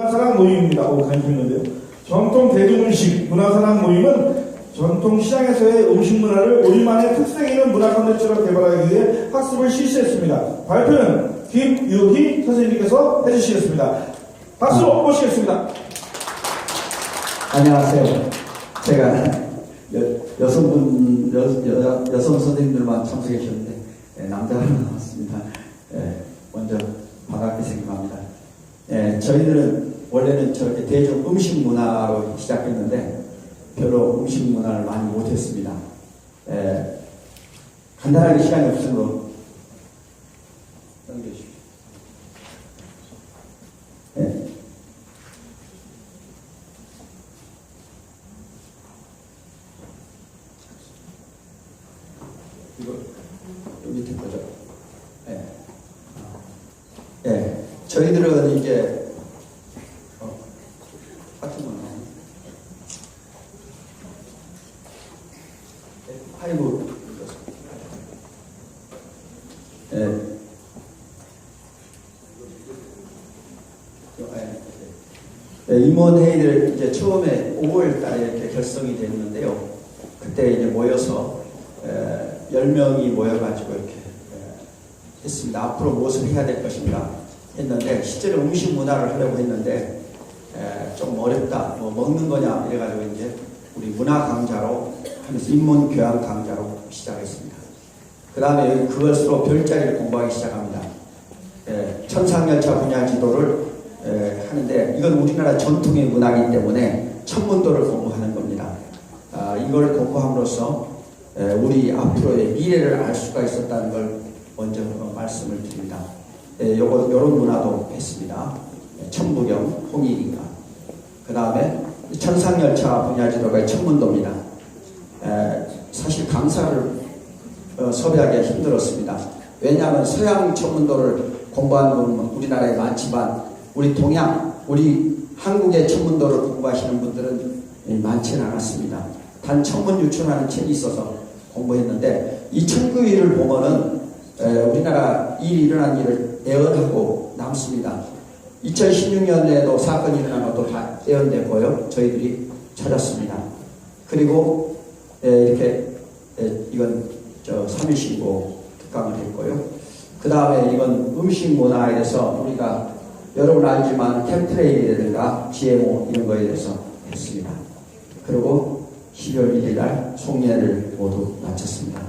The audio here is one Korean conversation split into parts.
문화사랑 모임입니다. 오, 관심 있는데요. 전통 대중음식 문화사랑 모임은 전통 시장에서의 음식 문화를 우리만의 특색 있는 문화 콘텐츠로 개발하기 위해 학습을 실시했습니다. 발표는 김유희 선생님께서 해주시겠습니다. 박수로 모시겠습니다. 안녕하세요. 제가 여, 여성분 여, 여, 여 성 선생님들만 참석해 주셨는데 예, 남자가 나왔습니다. 예, 먼저 반갑게 생각합니다. 예, 저희들은 원래는 저렇게 대중 음식 문화로 시작했는데 별로 음식 문화를 많이 못했습니다. 예, 간단하게 시간이 없으므로 넘겨주십시오. 예, 이거 요 밑에 거죠. 예. 예. 저희들은 이제 어, 같은 거 나오네. 예, 예. 예, 임원 회의를 이제 처음에 5월 달에 이렇게 결성이 됐는데요. 그때 이제 모여서 에, 10명이 모여가지고 이렇게 에, 했습니다. 앞으로 무엇을 해야 될 것인가 했는데 실제로 음식 문화를 하려고 했는데 에, 좀 어렵다. 뭐 먹는 거냐 이래가지고 이제 우리 문화 강좌로 하면서 인문 교양 강좌로 시작했습니다. 그 다음에 그것으로 별자리를 공부하기 시작합니다. 에, 천상열차 분야 지도를 에, 하는데 이건 우리나라 전통의 문화이기 때문에 천문도를 공부하는 겁니다. 아, 이걸 공부함으로써 에, 우리 앞으로의 미래를 알 수가 있었다는 걸 먼저 어, 말씀을 드립니다. 에, 요거 요런 문화도 했습니다. 에, 천부경, 홍익인가. 그 다음에 천상열차 분야 지도가 천문도입니다. 에, 사실 강사를 어, 섭외하기가 힘들었습니다. 왜냐하면 서양 천문도를 공부하는 분은 우리나라에 많지만 우리 동양, 우리 한국의 천문도를 공부하시는 분들은 많지는 않았습니다. 단 천문 유출하는 책이 있어서 공부했는데 이 천구일을 보면은 에, 우리나라 일이 일어난 일을 예언하고 남습니다. 2016년에도 사건이 일어난 것도 다 예언됐고요. 저희들이 찾았습니다. 그리고 에, 이렇게 에, 이건 저 3.1신고 특강을 했고요. 그 다음에 이건 음식 문화에 대해서 우리가 여러분 알지만 템트레이라든가 GMO 이런 거에 대해서 했습니다. 그리고 12월 1일 날 송례를 모두 마쳤습니다.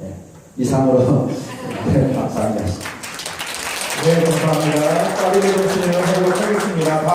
네, 이상으로 네, 감사합니다. 네, 감사합니다. 좀 진행을 하도록 하겠습니다.